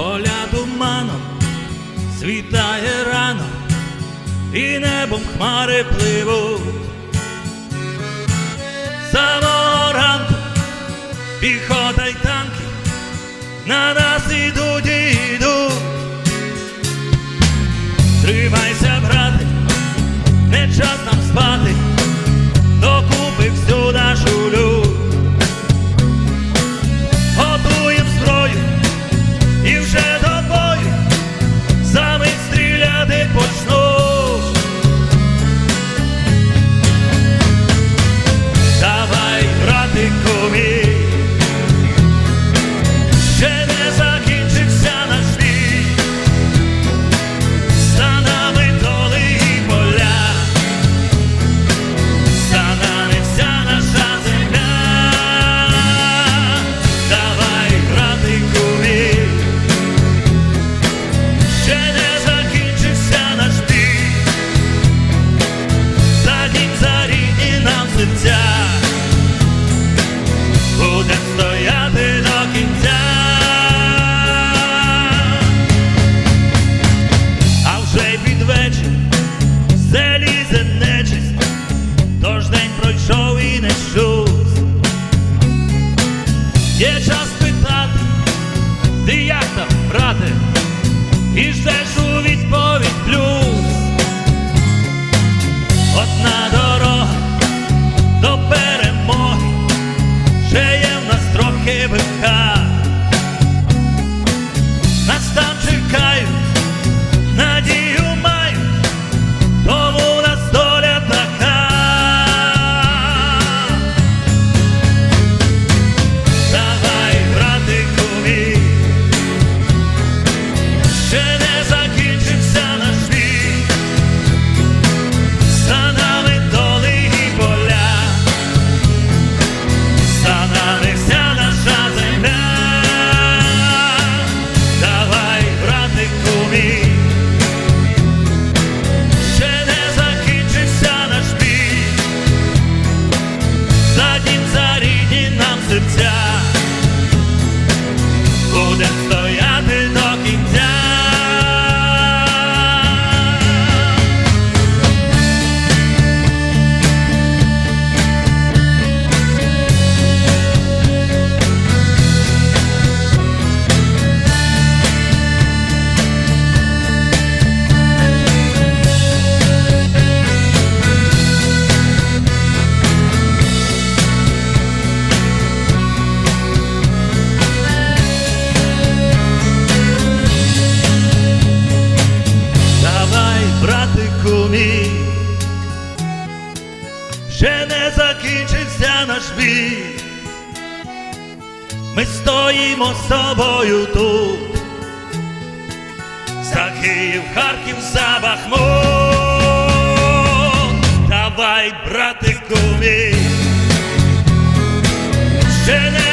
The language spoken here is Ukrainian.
поля туманом, світає рано, і небом хмари пливуть. Самого ранку піхота й танки на нас ідуть і йдуть. Тримайся, брате, не час нам спати. і ждеш у відповідь. серця, буде землі, ще не закінчився наш бій, ми стоїмо з тобою тут, за Київ, Харків, за Бахмут, давай, братику мій, ще не